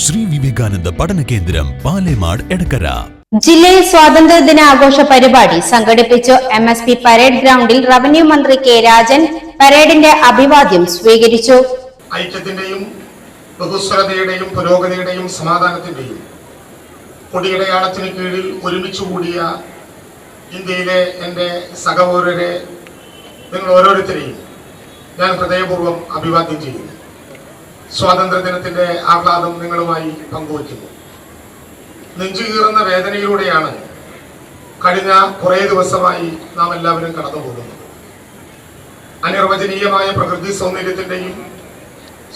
ശ്രീ വിവേകാനന്ദ പഠന കേന്ദ്രം പാലേമാട് എടക്കര. ജില്ലയിൽ സ്വാതന്ത്ര്യ ദിന ആഘോഷ പരിപാടി സംഘടിപ്പിച്ചു എം എസ് പി പരേഡ് ഗ്രൗണ്ടിൽ റവന്യൂ മന്ത്രി കെ രാജൻ. പരേഡിന്റെ അഭിവാദ്യം സ്വീകരിച്ചു. ഐക്യത്തിന്റെയും ബഹുസ്വരതയുടെയും പുരോഗതിയുടെയും സമാധാനത്തിന്റെയും കൊടിയടയാളത്തിന് കീഴിൽ ഒരുമിച്ച് കൂടിയ ഇന്ത്യയിലെ എന്റെ സഹപൗരരെ നിങ്ങൾ ഓരോരുത്തരെയും ഞാൻ ഹൃദയപൂർവം അഭിവാദ്യം ചെയ്യുന്നു. സ്വാതന്ത്ര്യദിനത്തിന്റെ ആഹ്ലാദം നിങ്ങളുമായി പങ്കുവയ്ക്കുന്നു നെഞ്ചു കീറുന്ന വേദനയിലൂടെയാണ് കഴിഞ്ഞ കുറേ ദിവസമായി നാം എല്ലാവരും കടന്നു പോകുന്നത് അനിർവചനീയമായ പ്രകൃതി സൗന്ദര്യത്തിന്റെയും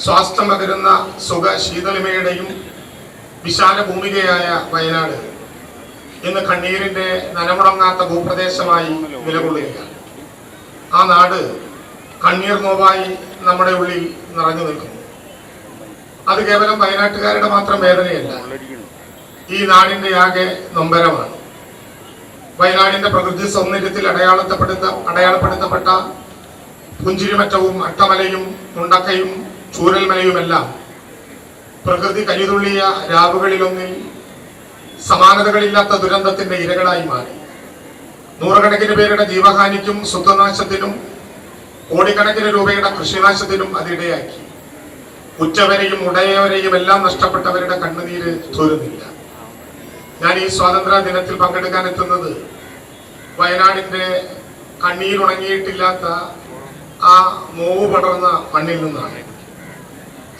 സ്വാസ്ഥ്യം പകരുന്ന സുഖ ശീതളിമയുടെയും വിശാല ഭൂമികയായ വയനാട് ഇന്ന് കണ്ണീരിന്റെ നനമുടങ്ങാത്ത ഭൂപ്രദേശമായി നിലകൊള്ളുകയാണ്. ആ നാട് കണ്ണീർ നോവായി നമ്മുടെ ഉള്ളിൽ നിറഞ്ഞു നിൽക്കുന്നു. അത് കേവലം വയനാട്ടുകാരുടെ മാത്രം വേദനയല്ല. ഈ നാടിന്റെ ആകെ നൊമ്പരമാണ്. വയനാടിന്റെ പ്രകൃതി സൗന്ദര്യത്തിൽ അടയാളപ്പെടുത്ത അടയാളപ്പെടുത്തപ്പെട്ട പുഞ്ചിരിമറ്റവും അട്ടമലയും മുണ്ടക്കയും ചൂരൽമലയുമെല്ലാം പ്രകൃതി കലിതുള്ളിയ രാവുകളിലൊന്നിൽ സമാനതകളില്ലാത്ത ദുരന്തത്തിന്റെ ഇരകളായി മാറി. നൂറുകണക്കിന് പേരുടെ ജീവഹാനിക്കും സ്വത്വനാശത്തിനും കോടിക്കണക്കിന് രൂപയുടെ കൃഷിനാശത്തിനും അതിടയാക്കി ഉച്ചവരെയും ഉടയവരെയും എല്ലാം നഷ്ടപ്പെട്ടവരുടെ കണ്ണുനീര് തോരുന്നില്ല ഞാൻ ഈ സ്വാതന്ത്ര്യ ദിനത്തിൽ പങ്കെടുക്കാൻ എത്തുന്നത് വയനാടിന്റെ കണ്ണീരുണങ്ങിയിട്ടില്ലാത്ത ആ മോവ് പടർന്ന മണ്ണിൽ നിന്നാണ്.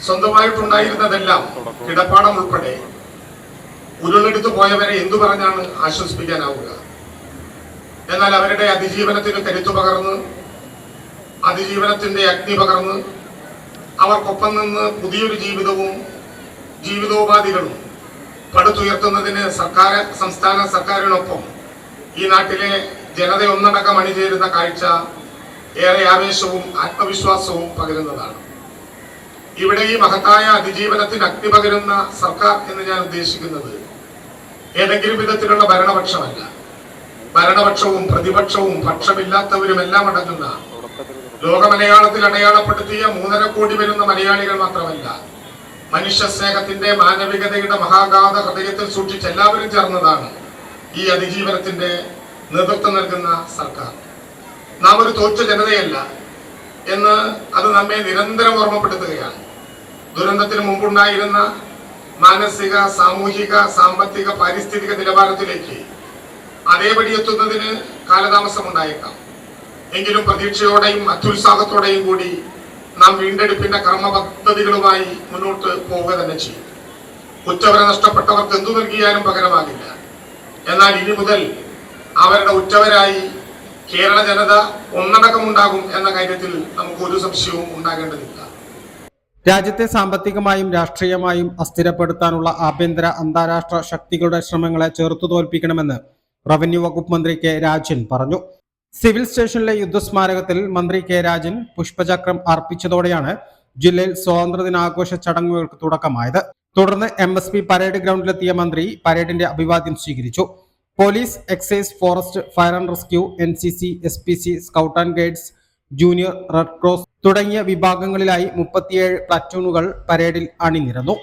സ്വന്തമായിട്ടുണ്ടായിരുന്നതെല്ലാം കിടപ്പാടം ഉൾപ്പെടെ ഉരുളെടുത്തു പോയവരെ എന്തു പറഞ്ഞാണ് ആശ്വസിപ്പിക്കാനാവുക? എന്നാൽ അവരുടെ അതിജീവനത്തിന് കരുത്തു പകർന്ന് അതിജീവനത്തിന്റെ അഗ്നി പകർന്ന് അവർക്കൊപ്പം നിന്ന് പുതിയൊരു ജീവിതവും ജീവിതോപാധികളും പടുത്തുയർത്തുന്നതിന് സർക്കാർ സംസ്ഥാന സർക്കാരിനൊപ്പം ഈ നാട്ടിലെ ജനത ഒന്നടക്കം അണിചേരുന്ന കാഴ്ച ഏറെ ആവേശവും ആത്മവിശ്വാസവും പകരുന്നതാണ്. ഇവിടെ ഈ മഹത്തായ അതിജീവനത്തിന് അഗ്നി പകരുന്ന സർക്കാർ എന്ന് ഞാൻ ഉദ്ദേശിക്കുന്നത് ഏതെങ്കിലും വിധത്തിലുള്ള ഭരണപക്ഷമല്ല. ഭരണപക്ഷവും പ്രതിപക്ഷവും പക്ഷമില്ലാത്തവരും എല്ലാം അടങ്ങുന്ന ലോക മലയാളത്തിൽ അടയാളപ്പെടുത്തിയ മൂന്നര കോടി വരുന്ന മലയാളികൾ മാത്രമല്ല മനുഷ്യ സ്നേഹത്തിന്റെ മാനവികതയുടെ മഹാഗാഥ ഹൃദയത്തിൽ സൂക്ഷിച്ച് എല്ലാവരും ചേർന്നതാണ് ഈ അതിജീവനത്തിന്റെ നേതൃത്വം നൽകുന്ന സർക്കാർ. നാം ഒരു തോറ്റ ജനതയല്ല എന്ന് അത് നമ്മെ നിരന്തരം ഓർമ്മപ്പെടുത്തുകയാണ്. ദുരന്തത്തിന് മുമ്പുണ്ടായിരുന്ന മാനസിക സാമൂഹിക സാമ്പത്തിക പാരിസ്ഥിതിക നിലവാരത്തിലേക്ക് അതേപടി എത്തുന്നതിന് കാലതാമസം ഉണ്ടായേക്കാം എങ്കിലും പ്രതീക്ഷയോടെയും അത്യുത്സാഹത്തോടെയും കൂടി നാം വീണ്ടെടുപ്പിന്റെ കർമ്മ പദ്ധതികളുമായി മുന്നോട്ട് പോവുക തന്നെ ചെയ്യും. ഉച്ചവരെ നഷ്ടപ്പെട്ടവർക്ക് എന്തു നൽകിയാലും പകരമാകില്ല. എന്നാൽ ഇനി മുതൽ അവരുടെ ഉച്ചവരായി കേരള ജനത ഒന്നടക്കം ഉണ്ടാകും എന്ന കാര്യത്തിൽ നമുക്ക് ഒരു സംശയവും ഉണ്ടാകേണ്ടതില്ല. രാജ്യത്തെ സാമ്പത്തികമായും രാഷ്ട്രീയമായും അസ്ഥിരപ്പെടുത്താനുള്ള ആഭ്യന്തര അന്താരാഷ്ട്ര ശക്തികളുടെ ശ്രമങ്ങളെ ചെറുത്തു തോൽപ്പിക്കണമെന്ന് റവന്യൂ വകുപ്പ് മന്ത്രി കെ രാജൻ പറഞ്ഞു. സിവിൽ സ്റ്റേഷനിലെ യുദ്ധസ്മാരകത്തിൽ മന്ത്രി കെ രാജൻ പുഷ്പചക്രം അർപ്പിച്ചതോടെയാണ് ജില്ലയിൽ സ്വാതന്ത്ര്യദിനാഘോഷ ചടങ്ങുകൾക്ക് തുടക്കമായത്. തുടർന്ന് എം എസ് പി പരേഡ് ഗ്രൗണ്ടിലെത്തിയ മന്ത്രി പരേഡിന്റെ അഭിവാദ്യം സ്വീകരിച്ചു. Police excise forest fire and rescue N C C S P C scout and guides junior red cross തുടങ്ങിയ വിഭാഗങ്ങളിലായി മുപ്പത്തിയേഴ് പ്ലാറ്റൂണുകൾ പരേഡിൽ അണിനിരന്നു.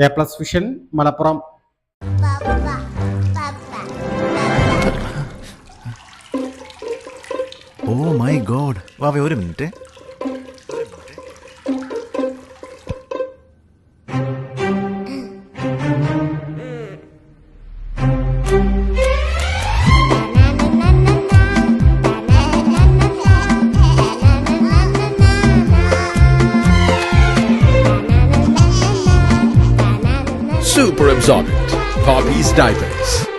A plus vision Malappuram oh my god വാവേ ഒരു minute. Super absorbent. Poppy's diapers.